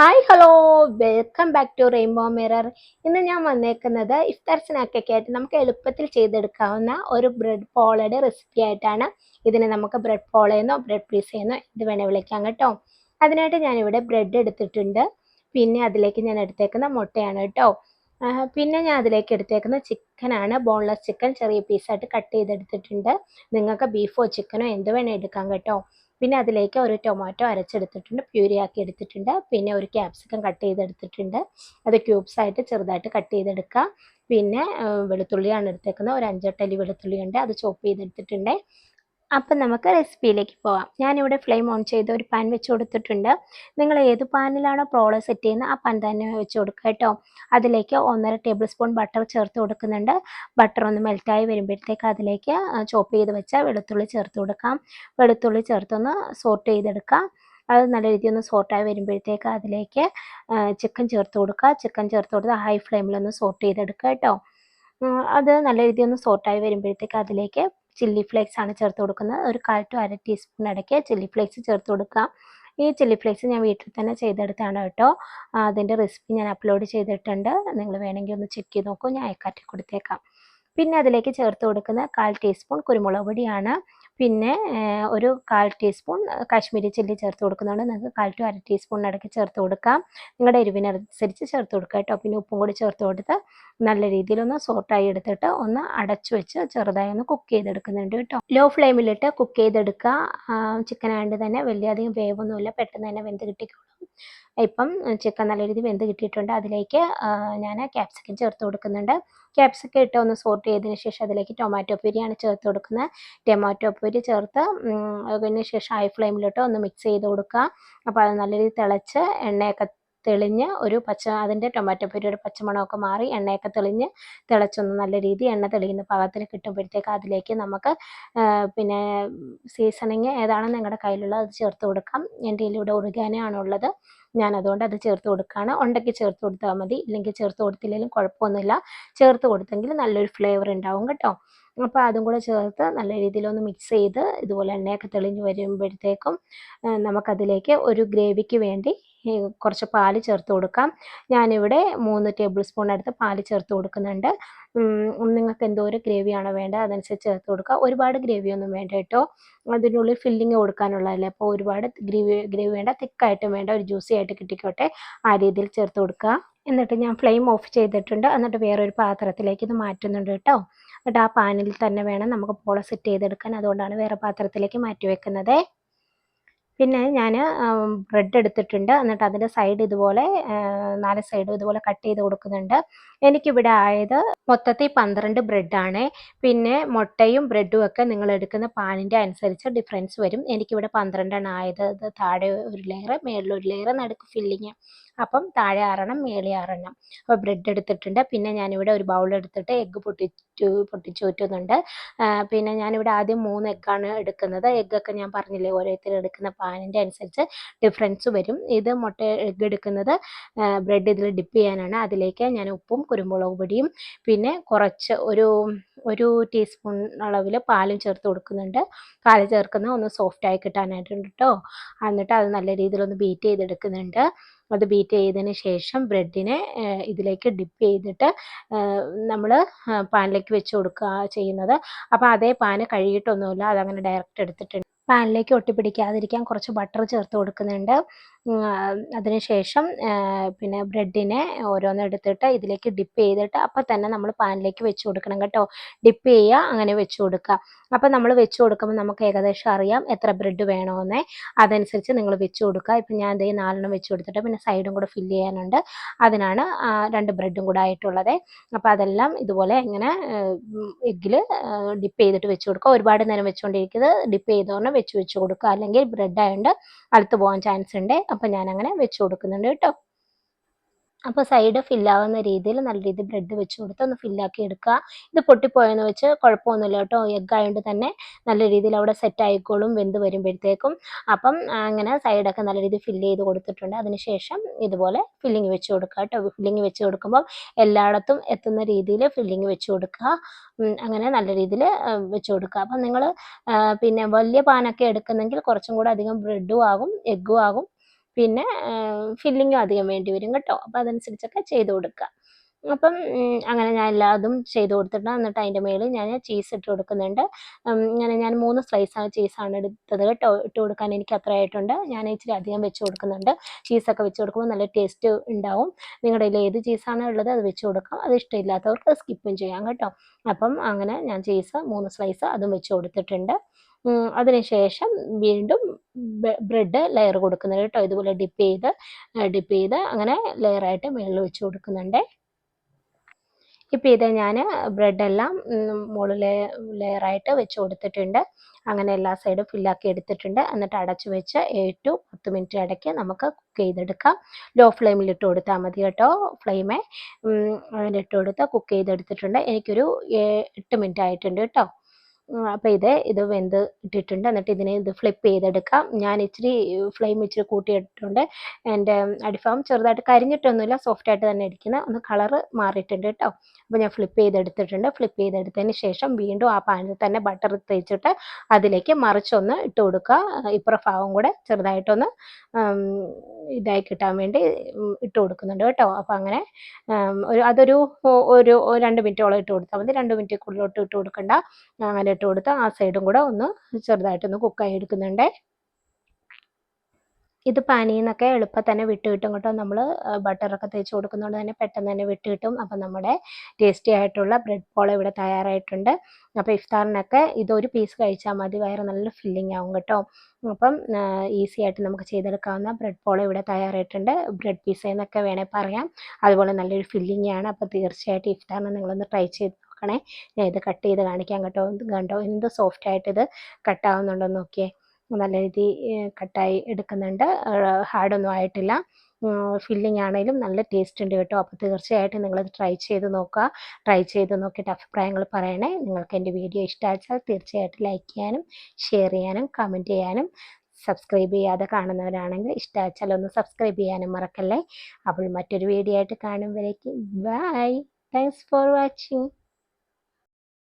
Hi hello welcome back to rainbow mirror ഇന്ന് ഞാൻ വന്നേക്കുന്നത് ഇഫ്താർ സ്നാക്കൊക്കെ ആയിട്ട് നമുക്ക് എളുപ്പത്തിൽ ചെയ്തെടുക്കാവുന്ന ഒരു ബ്രെഡ് പോളയുടെ റെസിപ്പി ആയിട്ടാണ്. ഇതിനെ നമുക്ക് ബ്രെഡ് പോളയെന്നോ ബ്രെഡ് പീസയെന്നോ ഇത് വേണേൽ വിളിക്കാം കേട്ടോ. അതിനായിട്ട് ഞാനിവിടെ ബ്രെഡ് എടുത്തിട്ടുണ്ട്. പിന്നെ അതിലേക്ക് ഞാൻ എടുത്തേക്കുന്ന മുട്ടയാണ് കേട്ടോ. പിന്നെ ഞാൻ അതിലേക്ക് എടുത്തേക്കുന്ന ചിക്കനാണ് ബോൺലെസ് ചിക്കൻ ചെറിയ പീസായിട്ട് കട്ട് ചെയ്തെടുത്തിട്ടുണ്ട്. നിങ്ങൾക്ക് ബീഫോ ചിക്കനോ എന്ത് വേണേൽ എടുക്കാം കേട്ടോ. പിന്നെ അതിലേക്ക് ഒരു ടൊമാറ്റോ അരച്ചെടുത്തിട്ടുണ്ട് പ്യൂരിയാക്കി എടുത്തിട്ടുണ്ട്. പിന്നെ ഒരു ക്യാപ്സിക്കം കട്ട് ചെയ്തെടുത്തിട്ടുണ്ട്. അത് ക്യൂബ്സ് ആയിട്ട് ചെറുതായിട്ട് കട്ട് ചെയ്തെടുക്കുക പിന്നെ വെളുത്തുള്ളിയാണ് എടുത്തേക്കുന്നത്. ഒരു അഞ്ചെട്ടല്ലി വെളുത്തുള്ളി ഉണ്ട് അത് ചോപ്പ് ചെയ്തെടുത്തിട്ടുണ്ട്. അപ്പം നമുക്ക് റെസിപ്പിയിലേക്ക് പോവാം. ഞാനിവിടെ ഫ്ലെയിം ഓൺ ചെയ്ത് ഒരു പാൻ വെച്ച് കൊടുത്തിട്ടുണ്ട്. നിങ്ങൾ ഏത് പാനിലാണോ പ്രോൾ സെറ്റ് ചെയ്യുന്നത് ആ പാൻ തന്നെ വെച്ച് കൊടുക്കുക കേട്ടോ. അതിലേക്ക് ഒന്നര ടേബിൾ സ്പൂൺ ബട്ടർ ചേർത്ത് കൊടുക്കുന്നുണ്ട്. ബട്ടർ ഒന്ന് മെൽറ്റായി വരുമ്പോഴത്തേക്ക് അതിലേക്ക് ചോപ്പ് ചെയ്ത് വെച്ച വെളുത്തുള്ളി ചേർത്ത് കൊടുക്കാം. വെളുത്തുള്ളി ചേർത്തൊന്ന് സോട്ട് ചെയ്തെടുക്കാം. അത് നല്ല രീതിയിൽ ഒന്ന് സോട്ടായി വരുമ്പോഴത്തേക്ക് അതിലേക്ക് ചിക്കൻ ചേർത്ത് കൊടുക്കുക. ചിക്കൻ ചേർത്ത് കൊടുത്ത് ഹൈ ഫ്ലെയിമിലൊന്ന് സോട്ട് ചെയ്തെടുക്കുക കേട്ടോ. അത് നല്ല രീതിയിൽ ഒന്ന് സോട്ടായി വരുമ്പോഴത്തേക്ക് അതിലേക്ക് ചില്ലി ഫ്ലേക്സ് ആണ് ചേർത്ത് കൊടുക്കുന്നത്. ഒരു കാൽ ടു അര ടീസ്പൂൺ ഇടയ്ക്ക് ചില്ലി ഫ്ലേക്സ് ചേർത്ത് കൊടുക്കാം. ഈ ചില്ലി ഫ്ലേക്സ് ഞാൻ വീട്ടിൽ തന്നെ ചെയ്തെടുത്താണ് കേട്ടോ. അതിന്റെ റെസിപ്പി ഞാൻ അപ്ലോഡ് ചെയ്തിട്ടുണ്ട്. നിങ്ങൾ വേണമെങ്കിൽ ഒന്ന് ചെക്ക് ചെയ്ത് നോക്കൂ. ഞാൻ അയക്കാറ്റി കൊടുത്തേക്കാം. പിന്നെ അതിലേക്ക് ചേർത്ത് കൊടുക്കുന്ന കാൽ ടീസ്പൂൺ കുരുമുളക് പൊടിയാണ്. പിന്നെ ഒരു കാൽ ടീസ്പൂൺ കാശ്മീരി ചില്ലി ചേർത്ത് കൊടുക്കുന്നുണ്ട് നിങ്ങൾക്ക് കാൽ ടു അര ടീസ്പൂൺ ഇടയ്ക്ക് ചേർത്ത് കൊടുക്കാം. നിങ്ങളുടെ എരിവിനനുസരിച്ച് ചേർത്ത് കൊടുക്കുക കേട്ടോ. പിന്നെ ഉപ്പും കൂടി ചേർത്ത് കൊടുത്ത് നല്ല രീതിയിലൊന്ന് സോട്ടായി എടുത്തിട്ട് ഒന്ന് അടച്ചു വെച്ച് ചെറുതായി ഒന്ന് കുക്ക് ചെയ്തെടുക്കുന്നുണ്ട് കേട്ടോ. ലോ ഫ്ലെയിമിലിട്ട് കുക്ക് ചെയ്തെടുക്കുക. ചിക്കൻ ആയതുകൊണ്ട് തന്നെ വലിയ അധികം വേവൊന്നുമില്ല. പെട്ടെന്ന് തന്നെ വെന്ത് കിട്ടിക്കോളും. ഇപ്പം ചിക്കൻ നല്ല രീതിയിൽ വെന്ത് കിട്ടിയിട്ടുണ്ട്. അതിലേക്ക് ഞാൻ ക്യാപ്സിക്കം ചേർത്ത് കൊടുക്കുന്നുണ്ട്. ക്യാപ്സിക്കം ഇട്ട് ഒന്ന് സോട്ട് ചെയ്തതിന് ശേഷം അതിലേക്ക് ടൊമാറ്റോ പ്യൂരിയാണ് ചേർത്ത് കൊടുക്കുന്നത് ടൊമാറ്റോ പ്യൂരി ചേർത്ത് അതിന് ശേഷം ഹൈ ഫ്ലെയിമിലിട്ട് ഒന്ന് മിക്സ് ചെയ്ത് കൊടുക്കുക. അപ്പോൾ അത് നല്ല രീതിയിൽ തിളച്ച് എണ്ണയൊക്കെ തെളിഞ്ഞ് ഒരു പച്ച അതിന്റെ ടൊമാറ്റോ പ്യൂരിയുടെ പച്ചമണമൊക്കെ മാറി എണ്ണയൊക്കെ തെളിഞ്ഞ് തിളച്ചൊന്ന് നല്ല രീതിയിൽ എണ്ണ തെളിയുന്ന പാകത്തിന് കിട്ടുമ്പോഴത്തേക്ക് അതിലേക്ക് നമുക്ക് പിന്നെ സീസണിങ് ഏതാണ് നിങ്ങളുടെ കയ്യിലുള്ളത് അത് ചേർത്ത് കൊടുക്കാം. എന്റെ കയ്യിലിവിടെ ഉറുകാനാണുള്ളത് ഞാൻ അതുകൊണ്ട് അത് ചേർത്ത് കൊടുക്കുകയാണ്. ഉണ്ടെങ്കിൽ ചേർത്ത് കൊടുത്താൽ മതി. ഇല്ലെങ്കിൽ ചേർത്ത് കൊടുത്തില്ലെങ്കിലും കുഴപ്പമൊന്നുമില്ല. ചേർത്ത് കൊടുത്തെങ്കിൽ നല്ലൊരു ഫ്ലേവർ ഉണ്ടാവും കേട്ടോ. അപ്പോൾ അതും കൂടെ ചേർത്ത് നല്ല രീതിയിലൊന്ന് മിക്സ് ചെയ്ത് ഇതുപോലെ എണ്ണയൊക്കെ തെളിഞ്ഞ് വരുമ്പോഴത്തേക്കും നമുക്കതിലേക്ക് ഒരു ഗ്രേവിക്ക് വേണ്ടി കുറച്ച് പാൽ ചേർത്ത് കൊടുക്കാം. ഞാനിവിടെ മൂന്ന് ടേബിൾ സ്പൂൺ അടുത്ത് പാൽ ചേർത്ത് കൊടുക്കുന്നുണ്ട്. നിങ്ങൾക്ക് എന്തോ എന്തോരം ഗ്രേവിയാണോ വേണ്ടത് അതനുസരിച്ച് ചേർത്ത് കൊടുക്കുക. ഒരുപാട് ഗ്രേവിയൊന്നും വേണ്ട കേട്ടോ. അതിനുള്ളിൽ ഫില്ലിങ് കൊടുക്കാനുള്ളതല്ലേ. അപ്പോൾ ഒരുപാട് ഗ്രേവി ഗ്രേവി വേണ്ട തിക്കായിട്ടും വേണ്ട ഒരു ജ്യൂസി ആയിട്ട് കിട്ടിക്കോട്ടെ. ആ രീതിയിൽ ചേർത്ത് കൊടുക്കുക. എന്നിട്ട് ഞാൻ ഫ്ലെയിം ഓഫ് ചെയ്തിട്ടുണ്ട്. എന്നിട്ട് വേറൊരു പാത്രത്തിലേക്ക് ഇത് മാറ്റുന്നുണ്ട് കേട്ടോ. എന്നിട്ട് ആ പാനിൽ തന്നെ വേണം നമുക്ക് പോള സെറ്റ് ചെയ്തെടുക്കാൻ. അതുകൊണ്ടാണ് വേറെ പാത്രത്തിലേക്ക് മാറ്റി വെക്കുന്നത്. പിന്നെ ഞാൻ ബ്രെഡ് എടുത്തിട്ടുണ്ട്. എന്നിട്ട് അതിന്റെ സൈഡ് ഇതുപോലെ നാല് സൈഡും ഇതുപോലെ കട്ട് ചെയ്ത് കൊടുക്കുന്നുണ്ട്. എനിക്കിവിടെ ആയത് മൊത്തത്തിൽ പന്ത്രണ്ട് ബ്രെഡാണ് പിന്നെ മുട്ടയും ബ്രെഡും ഒക്കെ നിങ്ങൾ എടുക്കുന്ന പാനിന്റെ അനുസരിച്ച് ഡിഫറൻസ് വരും. എനിക്കിവിടെ പന്ത്രണ്ടെണ്ണം ആയത് താഴെ ഒരു ലെയർ മേളിൽ ഒരു ലെയർ നടുക്ക് ഫില്ലിങ് അപ്പം താഴെ ആറെണ്ണം മേളി ആറെണ്ണം. അപ്പോൾ ബ്രെഡ് എടുത്തിട്ടുണ്ട്. പിന്നെ ഞാനിവിടെ ഒരു ബൗൾ എടുത്തിട്ട് എഗ്ഗ് പൊട്ടിച്ചു പൊട്ടിച്ചു ഊറ്റുന്നുണ്ട്. പിന്നെ ഞാനിവിടെ ആദ്യം മൂന്ന് എഗ്ഗാണ് എടുക്കുന്നത്. എഗ്ഗൊക്കെ ഞാൻ പറഞ്ഞില്ലേ ഓരോരുത്തർ എടുക്കുന്ന പാനിന്റെ അനുസരിച്ച് ഡിഫറൻസ് വരും. ഇത് മുട്ട എഗ്ഗ് എടുക്കുന്നത് ബ്രെഡ് ഇതിൽ ഡിപ്പ് ചെയ്യാനാണ്. അതിലേക്ക് ഞാൻ ഉപ്പും കുരുമുളക് പൊടിയും പിന്നെ കുറച്ച് ഒരു ഒരു ടീസ്പൂൺ അളവിൽ പാലും ചേർത്ത് കൊടുക്കുന്നുണ്ട്. പാൽ ചേർക്കുന്ന ഒന്ന് സോഫ്റ്റ് സോഫ്റ്റായി കിട്ടാനായിട്ടുണ്ട് കേട്ടോ എന്നിട്ട് അത് നല്ല രീതിയിൽ ഒന്ന് ബീറ്റ് ചെയ്തെടുക്കുന്നുണ്ട്. അത് ബീറ്റ് ചെയ്തതിന് ശേഷം ബ്രെഡിനെ ഇതിലേക്ക് ഡിപ്പ് ചെയ്തിട്ട് നമ്മൾ പാനിലേക്ക് വെച്ച് കൊടുക്കുക ചെയ്യുന്നത്. അപ്പോൾ അതേ പാന് കഴുകിയിട്ടൊന്നുമില്ല. അതങ്ങനെ ഡയറക്റ്റ് എടുത്തിട്ടുണ്ട്. പാനിലേക്ക് ഒട്ടിപ്പിടിക്കാതിരിക്കാൻ കുറച്ച് ബട്ടർ ചേർത്ത് കൊടുക്കുന്നുണ്ട്. അതിനുശേഷം പിന്നെ ബ്രെഡിനെ ഓരോന്നെടുത്തിട്ട് ഇതിലേക്ക് ഡിപ്പ് ചെയ്തിട്ട് അപ്പം തന്നെ നമ്മൾ പാനിലേക്ക് വെച്ച് കൊടുക്കണം കേട്ടോ. ഡിപ്പ് ചെയ്യുക അങ്ങനെ വെച്ച് കൊടുക്കുക അപ്പം നമ്മൾ വെച്ച് കൊടുക്കുമ്പോൾ നമുക്ക് ഏകദേശം അറിയാം എത്ര ബ്രെഡ് വേണമെന്നേ അതനുസരിച്ച് നിങ്ങൾ വെച്ച് കൊടുക്കുക ഇപ്പം ഞാൻ ഇതേ നാലെണ്ണം വെച്ച് കൊടുത്തിട്ട് പിന്നെ സൈഡും കൂടെ ഫില്ല് ചെയ്യാനുണ്ട്. അതിനാണ് രണ്ട് ബ്രെഡും കൂടെ ആയിട്ടുള്ളത്. അപ്പോൾ അതെല്ലാം ഇതുപോലെ ഇങ്ങനെ എഗ്ഗിൽ ഡിപ്പ് ചെയ്തിട്ട് വെച്ച് കൊടുക്കുക ഒരുപാട് നേരം വെച്ചുകൊണ്ടിരിക്കുന്നത് ഡിപ്പ് ചെയ്തോണ്ട് വെച്ച് വെച്ച് കൊടുക്കുക അല്ലെങ്കിൽ ബ്രെഡ് ആയതുകൊണ്ട് അടുത്ത് പോകാൻ ചാൻസ് ഉണ്ട് അപ്പം ഞാൻ അങ്ങനെ വെച്ച് കൊടുക്കുന്നുണ്ട് കേട്ടോ. അപ്പോൾ സൈഡ് ഫില്ലാവുന്ന രീതിയിൽ നല്ല രീതിയിൽ ബ്രെഡ് വെച്ച് കൊടുത്ത് ഒന്ന് ഫില്ലാക്കി എടുക്കുക. ഇത് പൊട്ടിപ്പോയെന്ന് വെച്ച് കുഴപ്പമൊന്നുമില്ല കേട്ടോ. എഗ്ഗ് ആയതുകൊണ്ട് തന്നെ നല്ല രീതിയിൽ അവിടെ സെറ്റ് ആയിക്കോളും വെന്ത് വരുമ്പോഴത്തേക്കും. അപ്പം അങ്ങനെ സൈഡൊക്കെ നല്ല രീതിയിൽ ഫില്ല് ചെയ്ത് കൊടുത്തിട്ടുണ്ട്. അതിനുശേഷം ഇതുപോലെ ഫില്ലിങ് വെച്ച് കൊടുക്കുക കേട്ടോ. ഫില്ലിങ് വെച്ച് കൊടുക്കുമ്പോൾ എല്ലായിടത്തും എത്തുന്ന രീതിയിൽ ഫില്ലിങ് വെച്ച് കൊടുക്കുക. അങ്ങനെ നല്ല രീതിയിൽ വെച്ച് കൊടുക്കുക. അപ്പം നിങ്ങൾ പിന്നെ വലിയ പാനൊക്കെ എടുക്കുന്നെങ്കിൽ കുറച്ചും കൂടെ അധികം ബ്രെഡും ആകും എഗ്ഗും ആകും. പിന്നെ ഫില്ലിങ്ങും അധികം വേണ്ടി വരും കേട്ടോ. അപ്പോൾ അതനുസരിച്ചൊക്കെ ചെയ്ത് കൊടുക്കുക അപ്പം അങ്ങനെ ഞാൻ എല്ലാതും ചെയ്ത് കൊടുത്തിട്ട് എന്നിട്ട് അതിന്റെ മേളിൽ ഞാൻ ചീസ് ഇട്ട് കൊടുക്കുന്നുണ്ട്. ഇങ്ങനെ ഞാൻ മൂന്ന് സ്ലൈസാണ് ചീസാണ് എടുത്തത് കേട്ടോ. ഇട്ട് കൊടുക്കാൻ എനിക്ക് അത്ര ആയിട്ടുണ്ട്. ഞാൻ ഇച്ചിരി അധികം വെച്ച് കൊടുക്കുന്നുണ്ട്. ചീസൊക്കെ വെച്ച് കൊടുക്കുമ്പോൾ നല്ല ടേസ്റ്റ് ഉണ്ടാവും. നിങ്ങളുടെ കയ്യിൽ ഏത് ചീസാണ് ഉള്ളത് അത് വെച്ച് കൊടുക്കാം. അത് ഇഷ്ടമില്ലാത്തവർക്ക് സ്കിപ്പും ചെയ്യാം കേട്ടോ. അപ്പം അങ്ങനെ ഞാൻ ചീസ് മൂന്ന് സ്ലൈസ് അതും വെച്ച് കൊടുത്തിട്ടുണ്ട്. അതിനുശേഷം വീണ്ടും ബ്രെഡ് ലെയർ കൊടുക്കുന്നുണ്ട് കേട്ടോ. ഇതുപോലെ ഡിപ്പ് ചെയ്ത് ഡിപ്പ് ചെയ്ത് അങ്ങനെ ലെയറായിട്ട് മുകളിൽ വെച്ച് കൊടുക്കുന്നുണ്ട്. ഇപ്പോൾ ഇത് ഞാൻ ബ്രെഡെല്ലാം മുകളിൽ ലെയറായിട്ട് വെച്ച് കൊടുത്തിട്ടുണ്ട്. അങ്ങനെ എല്ലാ സൈഡും ഫില്ലാക്കി എടുത്തിട്ടുണ്ട്. എന്നിട്ട് അടച്ചു വെച്ച് ഏഴ് ടു പത്ത് മിനിറ്റ് ഇടയ്ക്ക് നമുക്ക് കുക്ക് ചെയ്തെടുക്കാം. ലോ ഫ്ലെയിമിൽ ഇട്ട് കൊടുത്താൽ മതി കേട്ടോ. ഫ്ലെയിമെ ഇട്ട് കൊടുത്ത് കുക്ക് ചെയ്തെടുത്തിട്ടുണ്ട്. എനിക്കൊരു എട്ട് മിനിറ്റ് ആയിട്ടുണ്ട് കേട്ടോ. അപ്പോൾ ഇത് ഇത് വെന്ത് ഇട്ടിട്ടുണ്ട്. എന്നിട്ട് ഇതിനെ ഇത് ഫ്ലിപ്പ് ചെയ്തെടുക്കാം. ഞാൻ ഇച്ചിരി ഫ്ലെയിം ഇച്ചിരി കൂട്ടിയിട്ടുണ്ട് എന്റെ അടിഫാം ചെറുതായിട്ട് കരിഞ്ഞിട്ടൊന്നുമില്ല. സോഫ്റ്റ് ആയിട്ട് തന്നെ ഇരിക്കുന്നത് ഒന്ന് കളറ് മാറിയിട്ടുണ്ട് കേട്ടോ അപ്പോൾ ഞാൻ ഫ്ലിപ്പ് ചെയ്തെടുത്തിട്ടുണ്ട്. ഫ്ലിപ്പ് ചെയ്തെടുത്തതിന് ശേഷം വീണ്ടും ആ പാനിൽ തന്നെ ബട്ടർ തേച്ചിട്ട് അതിലേക്ക് മറിച്ചൊന്ന് ഇട്ട് കൊടുക്കുക. ഇപ്പുറ ഭാഗം കൂടെ ചെറുതായിട്ടൊന്ന് ഇതായി കിട്ടാൻ വേണ്ടി ഇട്ട് കൊടുക്കുന്നുണ്ട് കേട്ടോ. അപ്പോൾ അങ്ങനെ ഒരു അതൊരു ഒരു രണ്ട് മിനിറ്റോളം ഇട്ട് കൊടുത്താൽ മതി. രണ്ട് മിനിറ്റ് കൂടുതലോട്ട് ഇട്ട് കൊടുക്കണ്ട. അങ്ങനെ ഇട്ട് കൊടുത്ത് ആ സൈഡും കൂടെ ഒന്ന് ചെറുതായിട്ടൊന്ന് കുക്കായി എടുക്കുന്നുണ്ട്. ഇത് പാനിൽ നിന്നൊക്കെ എളുപ്പം തന്നെ വിട്ട് കിട്ടും കേട്ടോ. നമ്മൾ ബട്ടറൊക്കെ തേച്ച് കൊടുക്കുന്നതുകൊണ്ട് തന്നെ പെട്ടെന്ന് തന്നെ വിട്ട് കിട്ടും. അപ്പം നമ്മുടെ ടേസ്റ്റി ആയിട്ടുള്ള ബ്രെഡ് പോള ഇവിടെ തയ്യാറായിട്ടുണ്ട്. അപ്പോൾ ഇഫ്താറിനൊക്കെ ഇതൊരു പീസ് കഴിച്ചാൽ മതി. വയറ് നല്ല ഫില്ലിംഗ് ആവും കേട്ടോ. അപ്പം ഈസി ആയിട്ട് നമുക്ക് ചെയ്തെടുക്കാവുന്ന ബ്രെഡ് പോള ഇവിടെ തയ്യാറായിട്ടുണ്ട്. ബ്രെഡ് പീസ് എന്നൊക്കെ വേണേൽ പറയാം. അതുപോലെ നല്ലൊരു ഫില്ലിംഗ് ആണ്. അപ്പോൾ തീർച്ചയായിട്ടും ഇഫ്താറിന് നിങ്ങളൊന്ന് ട്രൈ ചെയ്ത് നോക്കണേ. ഞാൻ ഇത് കട്ട് ചെയ്ത് കാണിക്കാം കേട്ടോ. കണ്ടോ? എന്ത് സോഫ്റ്റ് ആയിട്ട് ഇത് കട്ടാവുന്നുണ്ടോ നോക്കിയേ. നല്ല രീതി കട്ടായി എടുക്കുന്നുണ്ട്. ഹാർഡൊന്നും ആയിട്ടില്ല. ഫില്ലിംഗ് ആണെങ്കിലും നല്ല ടേസ്റ്റ് ഉണ്ട് കേട്ടോ. അപ്പോൾ തീർച്ചയായിട്ടും നിങ്ങളത് ട്രൈ ചെയ്ത് നോക്കുക. ട്രൈ ചെയ്ത് നോക്കിയിട്ട് അഭിപ്രായങ്ങൾ പറയണേ. നിങ്ങൾക്ക് എന്റെ വീഡിയോ ഇഷ്ടമാച്ചാൽ തീർച്ചയായിട്ടും ലൈക്ക് ചെയ്യാനും ഷെയർ ചെയ്യാനും കമന്റ് ചെയ്യാനും സബ്സ്ക്രൈബ് ചെയ്യാതെ കാണുന്നവരാണെങ്കിൽ ഇഷ്ടമാച്ചാൽ ഒന്ന് സബ്സ്ക്രൈബ് ചെയ്യാനും മറക്കല്ലേ. അപ്പോൾ മറ്റൊരു വീഡിയോ ആയിട്ട് കാണുമ്പോഴേക്കും ബൈ താങ്ക്സ് ഫോർ വാച്ചിങ്